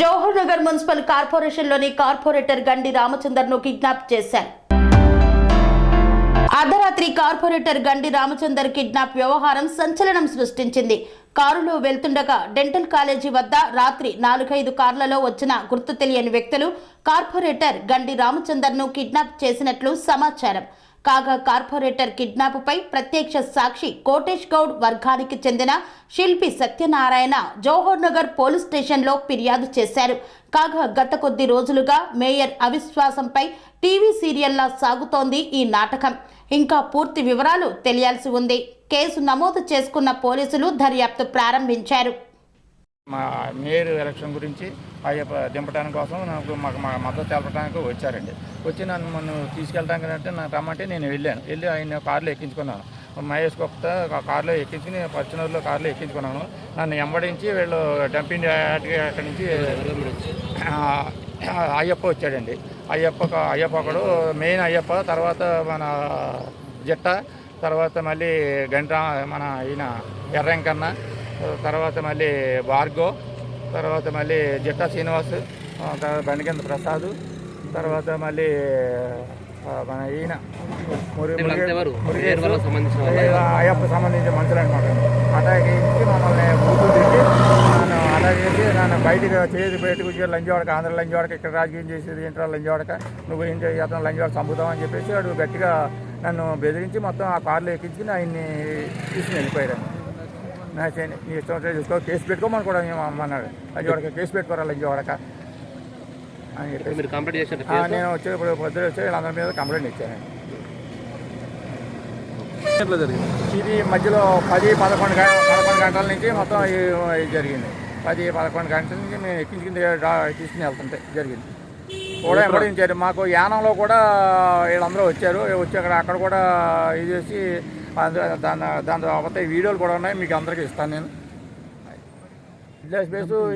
Jawahar Nagar municipal కార్పొరేషన్లోని corporator Gandi రామచందర్ను kidnap చేశారు. అర్ధరాత్రి కార్పొరేటర్ గండి రామచందర్ కిడ్నాప్ వ్యవహారం సంచలనం సృష్టించింది. కారులో వెళ్తుండగా డెంటల్ కాలేజీ వద్ద రాత్రి నాలుగైదు కార్లలో వచ్చిన గుర్తు తెలియని వ్యక్తులు కార్పొరేటర్ గండి రామచందర్ను కిడ్నాప్ చేసినట్లు సమాచారం. కాగా కార్పొరేటర్ కిడ్నాప్ పై ప్రత్యక్ష సాక్షి కోటేష్ గౌడ్ వర్గానికి చెందిన శిల్పి సత్యనారాయణ జవహర్ నగర్ పోలీస్ స్టేషన్లో ఫిర్యాదు చేశారు. కాగా గత కొద్ది రోజులుగా మేయర్ అవిశ్వాసంపై టీవీ సీరియల్లా సాగుతోంది ఈ నాటకం. ఇంకా పూర్తి వివరాలు తెలియాల్సి ఉంది. కేసు నమోదు చేసుకున్న పోలీసులు దర్యాప్తు ప్రారంభించారు. మా మేయర్ ఎలక్షన్ గురించి అయ్యప్ప దింపడానికి కోసం నాకు మాకు మా మద్దతు తెలపడానికి వచ్చారండి. వచ్చి నన్ను మొన్న తీసుకెళ్ళడానికి అంటే నాకు రమ్మంటే నేను వెళ్ళాను. వెళ్ళి ఆయన కారులో ఎక్కించుకున్నాను. మహేష్ గుప్తా కారులో ఎక్కించుకుని పచ్చినూరులో కారులో ఎక్కించుకున్నాను. నన్ను ఎంబడించి వీళ్ళు డంపింగ్ అక్కడి నుంచి అయ్యప్ప వచ్చాడండి. అయ్యప్ప అయ్యప్ప ఒకడు మెయిన్ అయ్యప్ప తర్వాత మన జట్ట తర్వాత మళ్ళీ గంట మన ఈయన ఎర్రంకన్న తర్వాత మళ్ళీ భార్గో తర్వాత మళ్ళీ జట్టా శ్రీనివాస్ తర్వాత బండికింద ప్రసాద్ తర్వాత మళ్ళీ మన ఈయన అయ్యప్ప సంబంధించిన మనుషులు అనమాట అటాక్ ఇచ్చి మమ్మల్ని బూతులు తిట్టి నన్ను అటాక్ చేసి నన్ను బయటకు చేసి బయటకు వచ్చి లంజవాడక ఆంధ్ర లంజవాడక ఇక్కడ రాజకీయం చేసేది ఏంట్రా లంజవాడక నువ్వు ఏంటి అతను లంజవాడ చంపుతామని చెప్పేసి వాడు గట్టిగా నన్ను బెదిరించి మొత్తం ఆ కార్లో ఎక్కించుకుని ఆయన్ని తీసుకుని వెళ్ళిపోయారు నా చేయని నీ ఇష్టం చూసుకో. కేసు పెట్టుకోమని కూడా అన్నాడు లంజవాడక కేసు పెట్టుకోరా లంజవాడక అని చెప్పేసి. మీరు కంప్లీట్ కేసు? నేను వచ్చే ఇప్పుడు పొద్దున వచ్చి వీళ్ళందరి మీద కంప్లైంట్ ఇచ్చాను ఇది మధ్యలో పది పదకొండు గంట పదకొండు గంటల నుంచి మొత్తం జరిగింది. పది పదకొండు గంటల నుంచి మేము ఎక్కించుకుని తీసుకుని వెళ్తుంటే జరిగింది. కూడా ఎంబడించారు మాకు యానంలో కూడా వీళ్ళందరూ వచ్చారు. వచ్చి అక్కడ అక్కడ కూడా ఇది చేసి దాని దాని తర్వాత వీడియోలు కూడా ఉన్నాయి. మీకు అందరికీ ఇస్తాను నేను.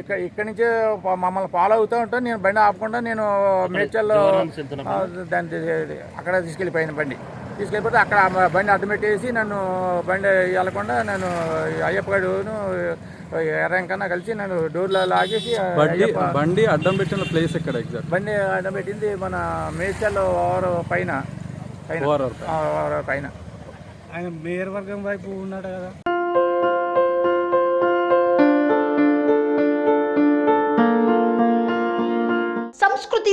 ఇక్కడ ఇక్కడి నుంచే మమ్మల్ని ఫాలో అవుతూ ఉంటే. నేను బండి ఆపకుండా నేను మేడ్చల్లో దాన్ని అక్కడ తీసుకెళ్ళిపోయిన బండి. తీసుకెళ్ళిపోతే అక్కడ బండి అడ్డు పెట్టేసి నన్ను బండి వెళ్ళకుండా నన్ను అయ్యప్ప గడును ఎర్రంకన్నా కలిసి నన్ను డోర్లో లాగేసి బండి బండి అడ్డం పెట్టిన ప్లేస్ ఎక్కడ ఎగ్జాక్ట్ బండి అడ్డం పెట్టింది మన మేడ్చల్లో ఓవర్ పైన ఓవర్ పైన. ఆయన మేయర్ వర్గం వైపు ఉన్నాడు కదా. సంస్కృతి